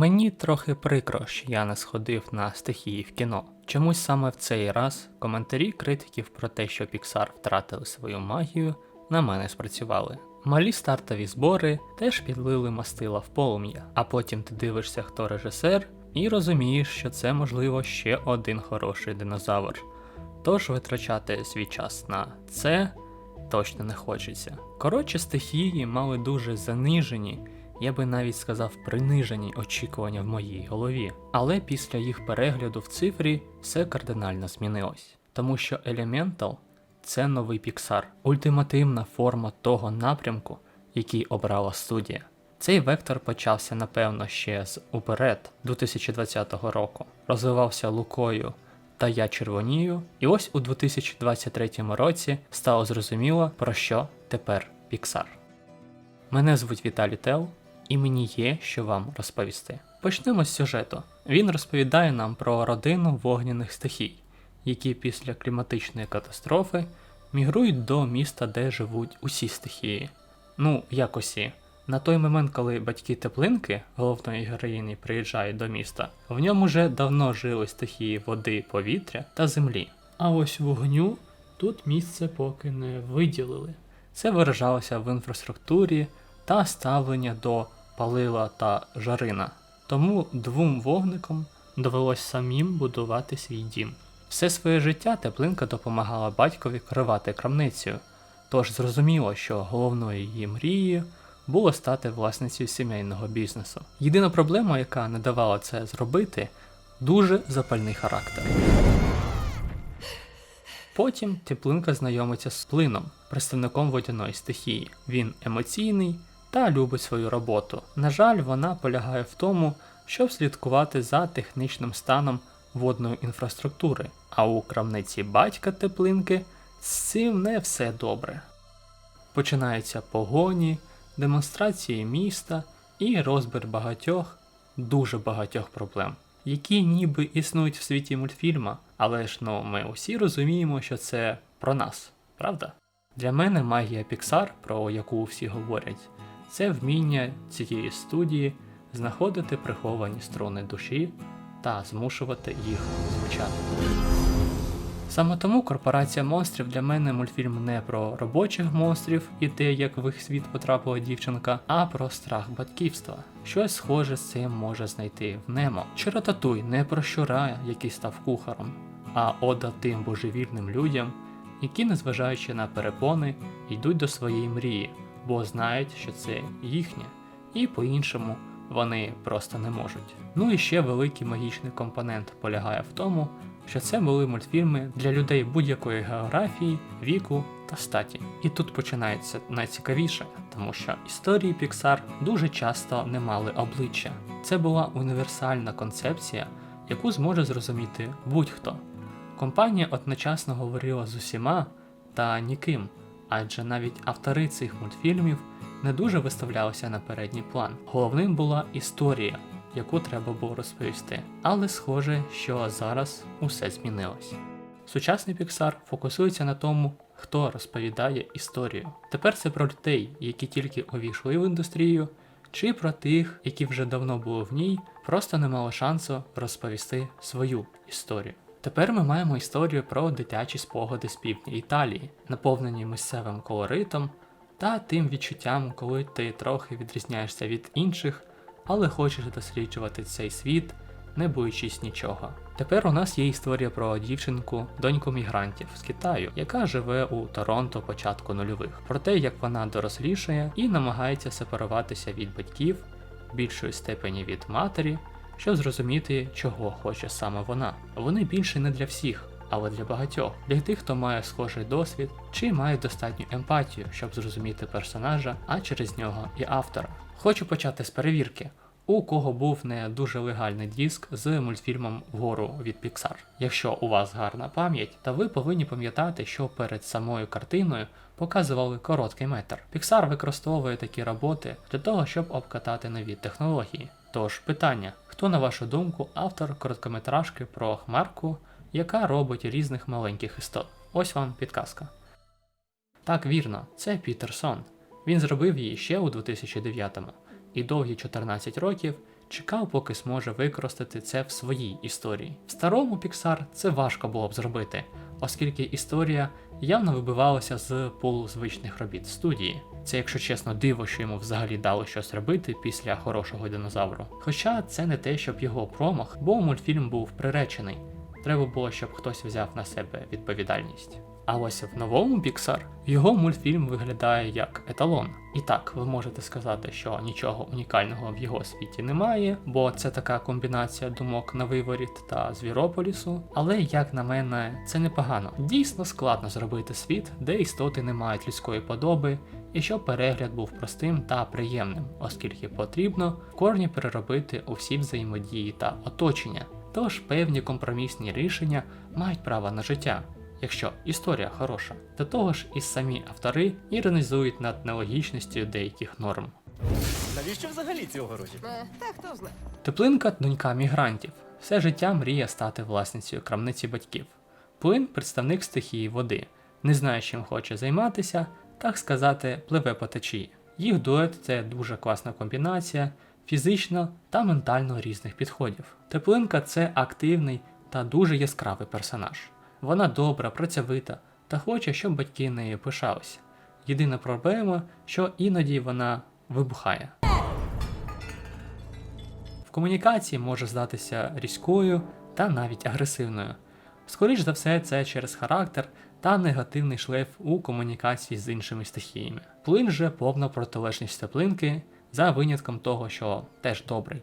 Мені трохи прикро, що я не сходив на стихії в кіно. Чомусь саме в цей раз коментарі критиків про те, що Pixar втратили свою магію, на мене спрацювали. Малі стартові збори теж підлили мастила в полум'я, а потім ти дивишся, хто режисер, і розумієш, що це можливо ще один хороший динозавр. Тож витрачати свій час на це точно не хочеться. Коротше, стихії мали дуже занижені, я би навіть сказав принижені очікування в моїй голові. Але після їх перегляду в цифрі все кардинально змінилось. Тому що Elemental це новий Pixar, ультимативна форма того напрямку, який обрала студія. Цей вектор почався напевно ще з уперед 2020 року, розвивався лукою та я червонію, і ось у 2023 році стало зрозуміло, про що тепер Pixar. Мене звуть Віталій Тел, і мені є що вам розповісти. Почнемо з сюжету. Він розповідає нам про родину вогняних стихій, які після кліматичної катастрофи мігрують до міста, де живуть усі стихії. Ну, як усі. На той момент, коли батьки теплинки головної героїні приїжджають до міста, в ньому вже давно жили стихії води, повітря та землі. А ось вогню тут місце поки не виділили. Це виражалося в інфраструктурі та ставлення до палила та жарина. Тому двом вогникам довелось самим будувати свій дім. Все своє життя теплинка допомагала батькові керувати крамницею, тож зрозуміло, що головною її мрією було стати власницею сімейного бізнесу. Єдина проблема, яка не давала це зробити, дуже запальний характер. Потім теплинка знайомиться з плином, представником водяної стихії. Він емоційний та любить свою роботу. На жаль, вона полягає в тому, щоб слідкувати за технічним станом водної інфраструктури, а у крамниці батька теплинки з цим не все добре. Починаються погоні, демонстрації міста і розбір багатьох, дуже багатьох проблем, які ніби існують в світі мультфільма, але ж ну ми усі розуміємо, що це про нас, правда? Для мене магія Pixar, про яку всі говорять, це вміння цієї студії знаходити приховані струни душі та змушувати їх звучати. Саме тому корпорація монстрів для мене мультфільм не про робочих монстрів і те, як в їх світ потрапила дівчинка, а про страх батьківства. Щось схоже з цим може знайти в Немо. Чи Рататуй не про щура, який став кухаром, а ода тим божевільним людям, які, незважаючи на перепони, йдуть до своєї мрії, бо знають, що це їхнє, і по-іншому вони просто не можуть. Ну і ще великий магічний компонент полягає в тому, що це були мультфільми для людей будь-якої географії, віку та статі. І тут починається найцікавіше, тому що історії Pixar дуже часто не мали обличчя. Це була універсальна концепція, яку зможе зрозуміти будь-хто. Компанія одночасно говорила з усіма та ніким, адже навіть автори цих мультфільмів не дуже виставлялися на передній план. Головним була історія, яку треба було розповісти. Але схоже, що зараз усе змінилось. Сучасний Pixar фокусується на тому, хто розповідає історію. Тепер це про людей, які тільки увійшли в індустрію, чи про тих, які вже давно були в ній, просто не мали шансу розповісти свою історію. Тепер ми маємо історію про дитячі спогади з півдня Італії, наповнені місцевим колоритом та тим відчуттям, коли ти трохи відрізняєшся від інших, але хочеш досліджувати цей світ, не боючись нічого. Тепер у нас є історія про дівчинку, доньку мігрантів з Китаю, яка живе у Торонто початку нульових, про те, як вона дорослішає і намагається сепаруватися від батьків, більшої степені від матері, щоб зрозуміти, чого хоче саме вона. Вони більше не для всіх. Але для багатьох, для тих, хто має схожий досвід чи має достатню емпатію, щоб зрозуміти персонажа, а через нього і автора. Хочу почати з перевірки. У кого був не дуже легальний диск з мультфільмом Вгору від Pixar. Якщо у вас гарна пам'ять, то ви повинні пам'ятати, що перед самою картиною показували короткий метр. Pixar використовує такі роботи для того, щоб обкатати нові технології. Тож питання: хто, на вашу думку, автор короткометражки про хмарку, яка робить різних маленьких істот? Ось вам підказка. Так вірно, це Пітерсон. Він зробив її ще у 2009-му і довгі 14 років чекав, поки зможе використати це в своїй історії. В старому Pixar це важко було б зробити, оскільки історія явно вибивалася з полузвичних робіт студії. Це, якщо чесно, диво, що йому взагалі дало щось робити після хорошого динозавру. Хоча це не те, щоб його промах, бо мультфільм був приречений. Треба було, щоб хтось взяв на себе відповідальність. А ось в новому Pixar його мультфільм виглядає як еталон. І так, ви можете сказати, що нічого унікального в його світі немає, бо це така комбінація думок на виворіт та звірополісу. Але, як на мене, це непогано. Дійсно складно зробити світ, де істоти не мають людської подоби, і щоб перегляд був простим та приємним, оскільки потрібно корні переробити усі взаємодії та оточення. Тож певні компромісні рішення мають право на життя якщо історія хороша. До того ж, і самі автори іронізують над нелогічністю деяких норм. Навіщо взагалі ці огорожі? Е, та хто знає. Теплинка донька мігрантів. Все життя мріє стати власницею крамниці батьків. Плин представник стихії води, не знає, чим хоче займатися, так сказати, пливе по течії. Їх дует це дуже класна комбінація фізично та ментально різних підходів. Теплинка це активний та дуже яскравий персонаж. Вона добра, працьовита та хоче, щоб батьки нею пишалися. Єдина проблема, що іноді вона вибухає. В комунікації може здатися різкою та навіть агресивною. Скоріш за все, це через характер та негативний шлейф у комунікації з іншими стихіями. Плин же повна протилежність теплинки, за винятком того, що теж добрий.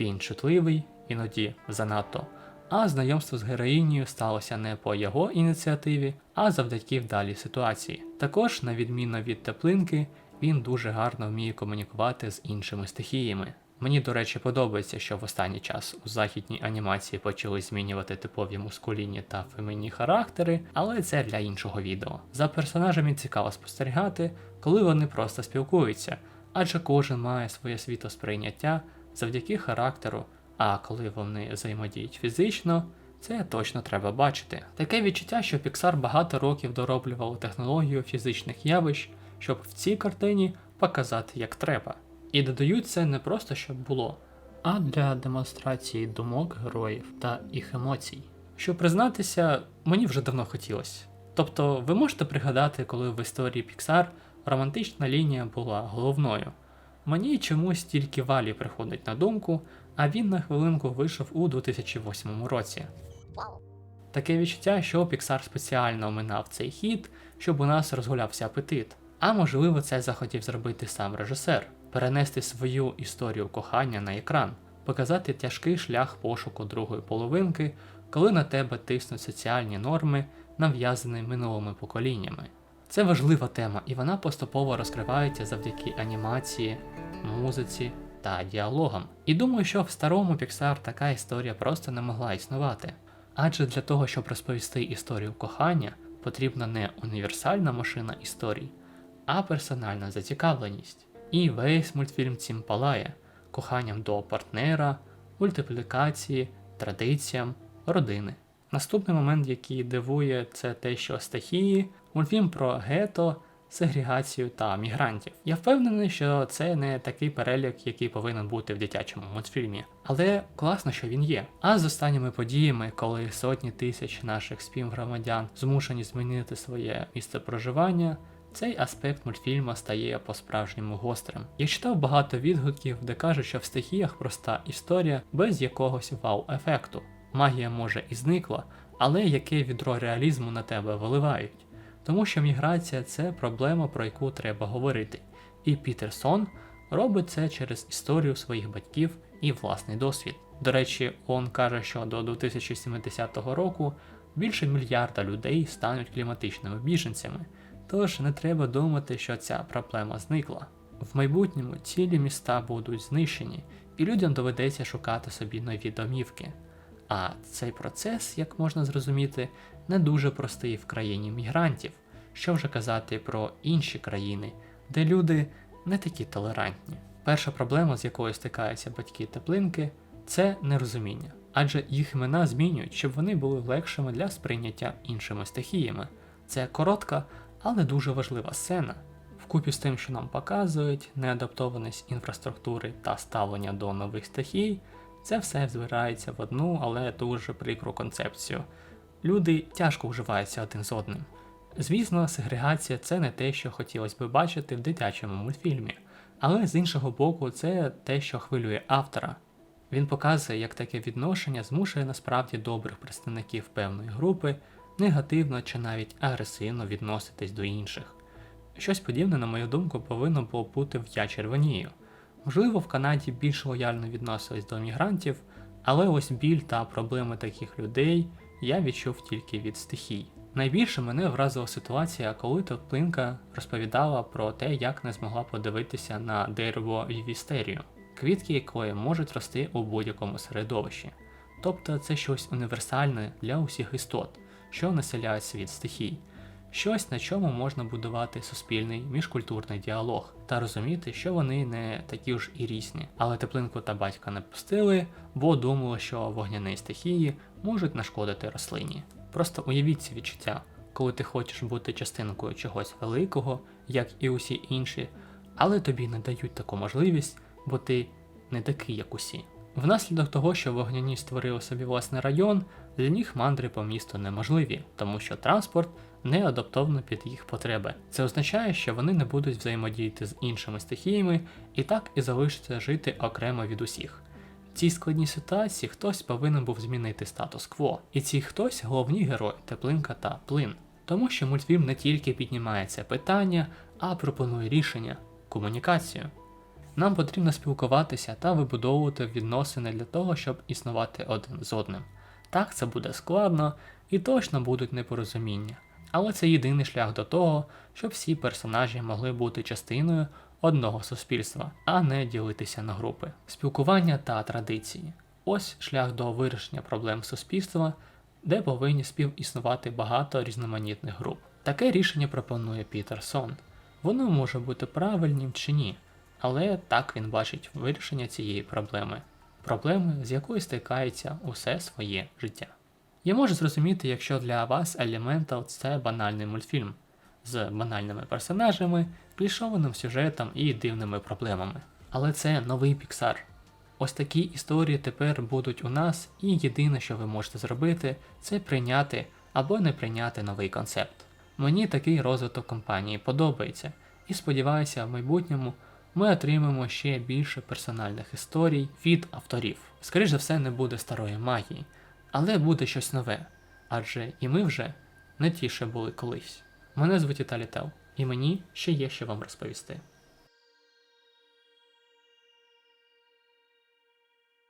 Він чутливий, іноді занадто. А знайомство з героїнею сталося не по його ініціативі, а завдяки вдалій ситуації. Також, на відміну від теплинки, він дуже гарно вміє комунікувати з іншими стихіями. Мені, до речі, подобається, що в останній час у західній анімації почали змінювати типові мускулінні та фемінні характери, але це для іншого відео. За персонажами цікаво спостерігати, коли вони просто спілкуються, адже кожен має своє світосприйняття завдяки характеру, а коли вони взаємодіють фізично, це точно треба бачити. Таке відчуття, що Pixar багато років дороблював технологію фізичних явищ, щоб в цій картині показати як треба. І додають це не просто щоб було, а для демонстрації думок героїв та їх емоцій. Щоб признатися, мені вже давно хотілося. Тобто, ви можете пригадати, коли в історії Pixar романтична лінія була головною. Мені чомусь тільки валі приходить на думку, а він на хвилинку вийшов у 2008 році. Таке відчуття, що Pixar спеціально оминав цей хід, щоб у нас розгулявся апетит. А можливо, це захотів зробити сам режисер, перенести свою історію кохання на екран, показати тяжкий шлях пошуку другої половинки, коли на тебе тиснуть соціальні норми, нав'язані минулими поколіннями. Це важлива тема, і вона поступово розкривається завдяки анімації, музиці та діалогам. І думаю, що в старому Pixar така історія просто не могла існувати. Адже для того, щоб розповісти історію кохання, потрібна не універсальна машина історій, а персональна зацікавленість. І весь мультфільм цим палає коханням до партнера, мультиплікації, традиціям, родини. Наступний момент, який дивує, це те, що стихії, мультфільм про гето, сегрегацію та мігрантів. Я впевнений, що це не такий перелік, який повинен бути в дитячому мультфільмі, але класно, що він є. А з останніми подіями, коли сотні тисяч наших співгромадян змушені змінити своє місце проживання. Цей аспект мультфільму стає по-справжньому гострим. Я читав багато відгуків, де кажуть, що в стихіях проста історія без якогось вау-ефекту. Магія може і зникла, але яке відро реалізму на тебе виливають. Тому що міграція це проблема, про яку треба говорити. І Пітерсон робить це через історію своїх батьків і власний досвід. До речі, он каже, що до 2070 року більше мільярда людей стануть кліматичними біженцями. Тож не треба думати, що ця проблема зникла. В майбутньому цілі міста будуть знищені, і людям доведеться шукати собі нові домівки. А цей процес, як можна зрозуміти, не дуже простий в країні мігрантів, що вже казати про інші країни, де люди не такі толерантні. Перша проблема, з якою стикаються батьки теплинки, це нерозуміння, адже їх імена змінюють, щоб вони були легшими для сприйняття іншими стихіями. Це коротка, але дуже важлива сцена, Вкупі з тим, що нам показують, неадаптованість інфраструктури та ставлення до нових стихій, це все збирається в одну, але дуже прикру концепцію. Люди тяжко вживаються один з одним. Звісно, сегрегація це не те, що хотілося би бачити в дитячому мультфільмі, але з іншого боку, це те, що хвилює автора. Він показує, як таке відношення змушує насправді добрих представників певної групи негативно чи навіть агресивно відноситись до інших. Щось подібне, на мою думку, повинно було бути в Я червонію. Можливо, в Канаді більш лояльно відносились до мігрантів, але ось біль та проблеми таких людей я відчув тільки від стихій. Найбільше мене вразила ситуація, коли Топлинка розповідала про те, як не змогла подивитися на дерево вівістерію, квітки якої можуть рости у будь-якому середовищі. Тобто це щось універсальне для усіх істот, що населяють світ стихій, щось на чому можна будувати суспільний міжкультурний діалог та розуміти, що вони не такі ж і різні. Але теплинку та батька не пустили, бо думали, що вогняні стихії можуть нашкодити рослині. Просто уявіть ці відчуття, коли ти хочеш бути частинкою чогось великого, як і усі інші, але тобі не дають таку можливість, бо ти не такий, як усі. Внаслідок того, що вогняні створили собі власний район, для них мандри по місту неможливі, тому що транспорт не адаптовано під їх потреби. Це означає, що вони не будуть взаємодіяти з іншими стихіями і так і залишаться жити окремо від усіх. В цій складній ситуації хтось повинен був змінити статус-кво, і ці хтось головні герої теплинка та плин. Тому що мультфільм не тільки піднімає це питання, а пропонує рішення комунікацію. Нам потрібно спілкуватися та вибудовувати відносини для того, щоб існувати один з одним. Так, це буде складно і точно будуть непорозуміння, але це єдиний шлях до того, щоб всі персонажі могли бути частиною одного суспільства, а не ділитися на групи. Спілкування та традиції ось шлях до вирішення проблем суспільства, де повинні співіснувати багато різноманітних груп. Таке рішення пропонує Пітерсон. Воно може бути правильним чи ні, але так він бачить вирішення цієї проблеми, проблеми, з якою стикається усе своє життя. Я можу зрозуміти, якщо для вас Elemental це банальний мультфільм з банальними персонажами, клішованим сюжетом і дивними проблемами. Але це новий Pixar. Ось такі історії тепер будуть у нас, і єдине, що ви можете зробити, це прийняти або не прийняти новий концепт. Мені такий розвиток компанії подобається, і сподіваюся, в майбутньому ми отримаємо ще більше персональних історій від авторів. Скоріше за все, не буде старої магії, але буде щось нове, адже і ми вже не ті, що були колись. Мене звуть Віталій Тел, і мені ще є що вам розповісти.